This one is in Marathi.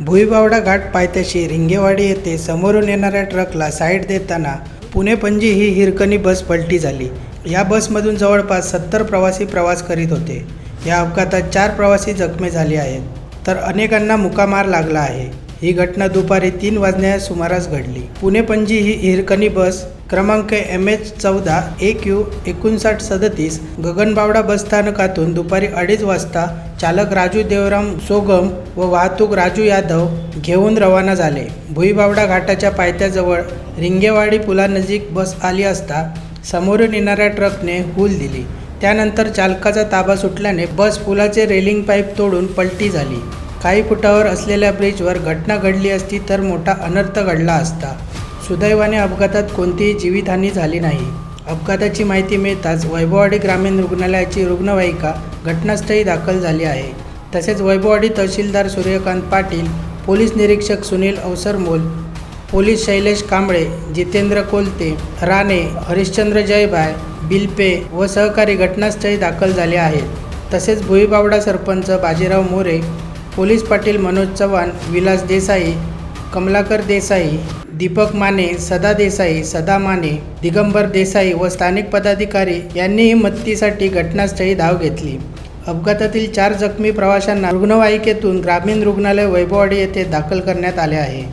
भुईबावडा घाट पायथ्याशी रिंगेवाडी येथे समोरून येणाऱ्या ट्रकला साईड देताना पुणे पणजी ही हिरकणी बस पलटी झाली. या बसमधून जवळपास सत्तर प्रवासी प्रवास करीत होते. या अपघातात चार प्रवासी जखमी झाले आहेत. तर अनेकांना मुकामार लागला आहे. ही घटना दुपारी तीन वाजण्या सुमारास घडली. पुणे पणजी ही हिरकणी बस क्रमांक एम एच चौदा ए क्यू एकोणसाठ सदतीस गगनबावडा बसस्थानकातून दुपारी अडीच वाजता चालक राजू देवराम सोगम व वाहतूक राजू यादव घेऊन रवाना झाले. भुईबावडा घाटाच्या पायथ्याजवळ रिंगेवाडी पुलानजीक बस आली असता समोरून येणाऱ्या ट्रकने हूल दिली. त्यानंतर चालकाचा ताबा सुटल्याने बस पुलाचे रेलिंग पाईप तोडून पलटी झाली. काही फुटावर असलेल्या ब्रिजवर घटना घडली असती तर मोठा अनर्थ घडला असता. सुदैवाने अपघातात कोणतीही जीवितहानी झाली नाही. अपघाताची माहिती मिळताच वैभववाडी ग्रामीण रुग्णालयाची रुग्णवाहिका घटनास्थळी दाखल झाली आहे. तसेच वैभववाडी तहसीलदार सूर्यकांत पाटील पोलीस निरीक्षक सुनील अवसरमोल पोलीस शैलेश कांबळे जितेंद्र कोलते राणे हरिश्चंद्र जयभाय बिलपे व सहकारी घटनास्थळी दाखल झाले आहेत. तसेच भुईबावडा सरपंच बाजीराव मोरे पोलीस पाटील मनोज चव्हाण विलास देसाई कमलाकर देसाई दीपक माने सदा देसाई सदा माने दिगंबर देसाई व स्थानिक पदाधिकारी यांनीही मदतीसाठी घटनास्थळी धाव घेतली. अपघातातील चार जखमी प्रवाशांना रुग्णवाहिकेतून ग्रामीण रुग्णालय वैभववाडी येथे दाखल करण्यात आले आहे.